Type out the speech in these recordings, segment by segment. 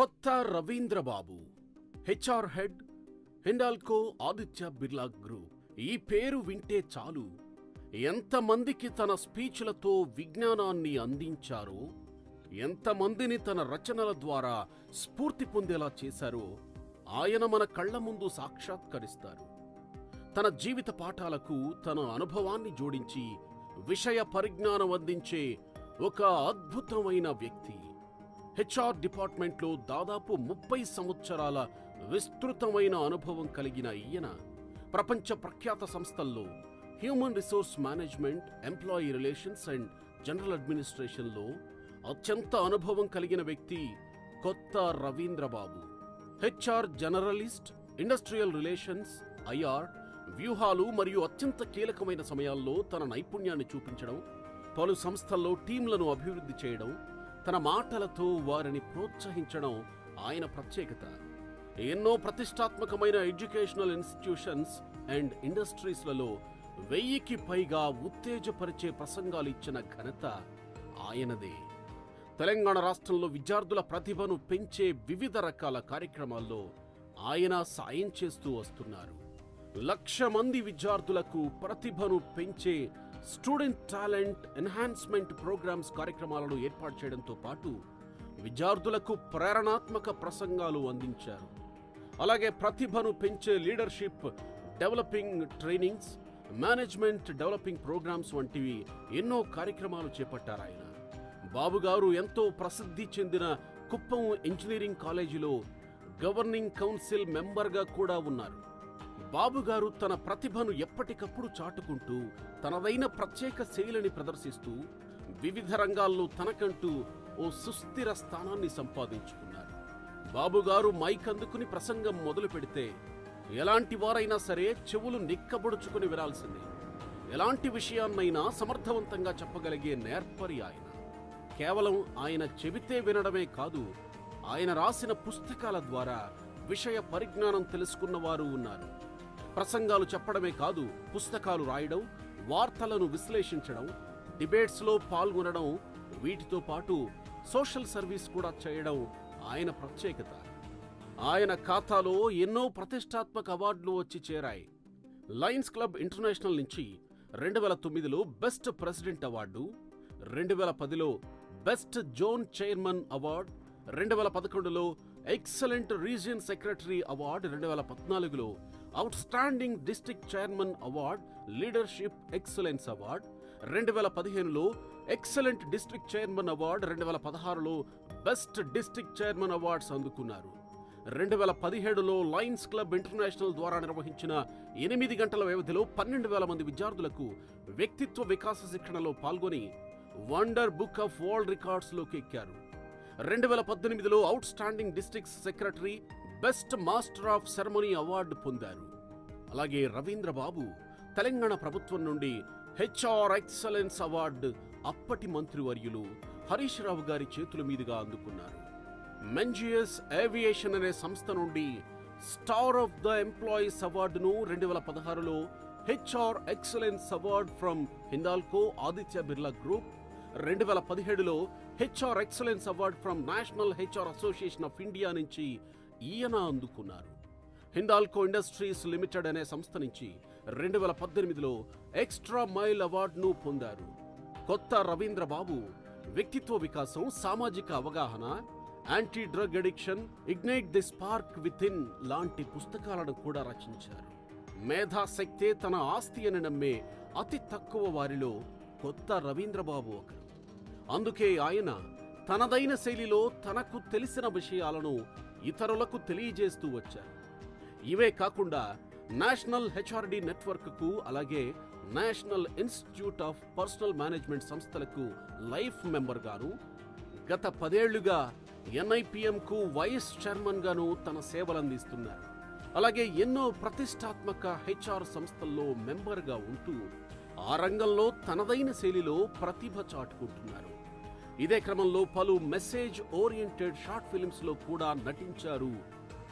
Kotha Ravindrababu HR head Hindalco Aditya Birla group. ఈ పేరు వింటే చాలు. ఎంతమందికి తన స్పీచ్లతో విజ్ఞానాన్ని అందించారో ఎంతమందిని తన రచనల ద్వారా స్ఫూర్తి పొందేలా చేశారో ఆయన మన కళ్ళ ముందు సాక్షాత్కరిస్తారు. తన జీవిత పాఠాలకు తన అనుభవాన్ని జోడించి విషయ పరిజ్ఞానం అందించే ఒక అద్భుతమైన వ్యక్తి. హెచ్ఆర్ డిపార్ట్మెంట్లో దాదాపు ముప్పై సంవత్సరాల విస్తృతమైన అనుభవం కలిగిన ఈయన ప్రపంచ ప్రఖ్యాత సంస్థల్లో human resource management employee relations and general అడ్మినిస్ట్రేషన్లో అత్యంత అనుభవం కలిగిన వ్యక్తి Kotha Ravindrababu. HR generalist industrial relations IR వ్యూహాలు మరియు అత్యంత కీలకమైన సమయాల్లో తన నైపుణ్యాన్ని చూపించడం పలు సంస్థల్లో టీంలను అభివృద్ధి చేయడం తన మాటలతో వారిని ప్రోత్సహించడం ఆయన ప్రత్యేకత. ఎన్నో ప్రతిష్టాత్మకమైన ఎడ్యుకేషనల్ ఇన్స్టిట్యూషన్స్ అండ్ ఇండస్ట్రీస్లలో వెయ్యికి పైగా ఉత్తేజపరిచే ప్రసంగాలు ఇచ్చిన ఘనత ఆయనదే. తెలంగాణ రాష్ట్రంలో విద్యార్థుల ప్రతిభను పెంచే వివిధ రకాల కార్యక్రమాల్లో ఆయన సాయం చేస్తూ వస్తున్నారు. లక్ష మంది విద్యార్థులకు ప్రతిభను పెంచే స్టూడెంట్ టాలెంట్ ఎన్హాన్స్మెంట్ ప్రోగ్రామ్స్ కార్యక్రమాలను ఏర్పాటు చేయడంతో పాటు విద్యార్థులకు ప్రేరణాత్మక ప్రసంగాలు అందించారు. అలాగే ప్రతిభను పెంచే leadership developing trainings management developing programmes వంటివి ఎన్నో కార్యక్రమాలు చేపట్టారు ఆయన. బాబుగారు ఎంతో ప్రసిద్ధి చెందిన కుప్పం ఇంజనీరింగ్ కాలేజీలో గవర్నింగ్ కౌన్సిల్ మెంబర్గా కూడా ఉన్నారు. బాబుగారు తన ప్రతిభను ఎప్పటికప్పుడు చాటుకుంటూ తనదైన ప్రత్యేక శైలిని ప్రదర్శిస్తూ వివిధ రంగాల్లో తనకంటూ ఓ సుస్థిర స్థానాన్ని సంపాదించుకున్నారు. బాబుగారు మైక్ అందుకుని ప్రసంగం మొదలు పెడితే ఎలాంటి వారైనా సరే చెవులు నిక్కబొడుచుకుని వినాల్సిందే. ఎలాంటి విషయాన్నైనా సమర్థవంతంగా చెప్పగలిగే నేర్పరి ఆయన. కేవలం ఆయన చెబితే వినడమే కాదు ఆయన రాసిన పుస్తకాల ద్వారా విషయ పరిజ్ఞానం తెలుసుకున్నవారు ఉన్నారు. ప్రసంగాలు చెప్పడమే కాదు పుస్తకాలు రాయడం వార్తలను విశ్లేషించడం డిబేట్స్లో పాల్గొనడం వీటితో పాటు సోషల్ సర్వీస్ కూడా చేయడం ఆయన ప్రత్యేకత. ఆయన ఖాతాలో ఎన్నో ప్రతిష్టాత్మక అవార్డులు వచ్చి చేరాయి. లయన్స్ క్లబ్ ఇంటర్నేషనల్ నుంచి రెండు వేల తొమ్మిదిలో బెస్ట్ ప్రెసిడెంట్ అవార్డు రెండు వేల పదిలో బెస్ట్ జోన్ చైర్మన్ అవార్డు రెండు వేల పదకొండులో ఎక్సలెంట్ రీజియన్ సెక్రటరీ అవార్డు రెండు వేల పద్నాలుగులో outstanding district chairman award leadership excellence award రెండు వేల పదిహేనులో ఎక్సలెంట్ డిస్ట్రిక్ట్ చైర్మన్ అవార్డ్ రెండు వేల పదహారులో బెస్ట్ డిస్ట్రిక్ట్ చైర్మన్ అవార్డ్స్ అందుకున్నారు. రెండు వేల పదిహేడులో లయన్స్ క్లబ్ ఇంటర్నేషనల్ ద్వారా నిర్వహించిన ఎనిమిది గంటల వ్యవధిలో పన్నెండు వేల మంది విద్యార్థులకు వ్యక్తిత్వ వికాస శిక్షణలో పాల్గొని వండర్ బుక్ ఆఫ్ వరల్డ్ రికార్డ్స్లోకి ఎక్కారు. రెండు వేల పద్దెనిమిదిలో outstanding district secretary best master of ceremony award పొందారు. అలాగే రవీంద్రబాబు తెలంగాణ ప్రభుత్వం నుండి హెచ్ఆర్ ఎక్సలెన్స్ అవార్డు అప్పటి మంత్రివర్యులు హరీష్ రావు గారి చేతుల మీదుగా అందుకున్నారు. మెంజియస్ ఏవియేషన్ అనే సంస్థ నుండి స్టార్ ఆఫ్ ద ఎంప్లాయీస్ అవార్డును రెండు వేల పదహారులో HR excellence award from Hindalco Aditya Birla group రెండు వేల పదిహేడులో HR excellence award from national HR association of India నుంచి ఈయన అందుకున్నారు. హిందాల్కో ఇండస్ట్రీస్ లిమిటెడ్ అనే సంస్థ నుంచి రెండు వేల పద్దెనిమిదిలో ఎక్స్ట్రా మైల్ అవార్డును పొందారు. కొత్త రవీంద్ర బాబు వ్యక్తిత్వ వికాసం సామాజిక అవగాహన anti drug addiction ignite the spark within లాంటి పుస్తకాలను కూడా రచించారు. మేధాశక్తే తన ఆస్తి అని నమ్మే అతి తక్కువ వారిలో కొత్త రవీంద్రబాబు ఒకరు. అందుకే ఆయన తనదైన శైలిలో తనకు తెలిసిన విషయాలను ఇతరులకు తెలియజేస్తూ వచ్చారు. ఇవే కాకుండా నేషనల్ హెచ్ఆర్డి నెట్వర్క్కు అలాగే national institute of personnel management సంస్థలకు లైఫ్ మెంబర్ గాను గత పదేళ్ళుగా ఎన్ఐపిఎంకు వైస్ చైర్మన్ గాను తన సేవలందిస్తున్నారు. అలాగే ఎన్నో ప్రతిష్టాత్మక హెచ్ఆర్ సంస్థల్లో మెంబర్గా ఉంటూ ఆ రంగంలో తనదైన శైలిలో ప్రతిభ చాటుకుంటున్నారు. ఇదే క్రమంలో పలు మెసేజ్ ఓరియంటెడ్ షార్ట్ ఫిల్మ్స్లో కూడా నటించారు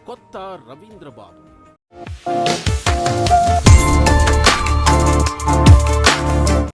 కొత్త రవీంద్రబాబు.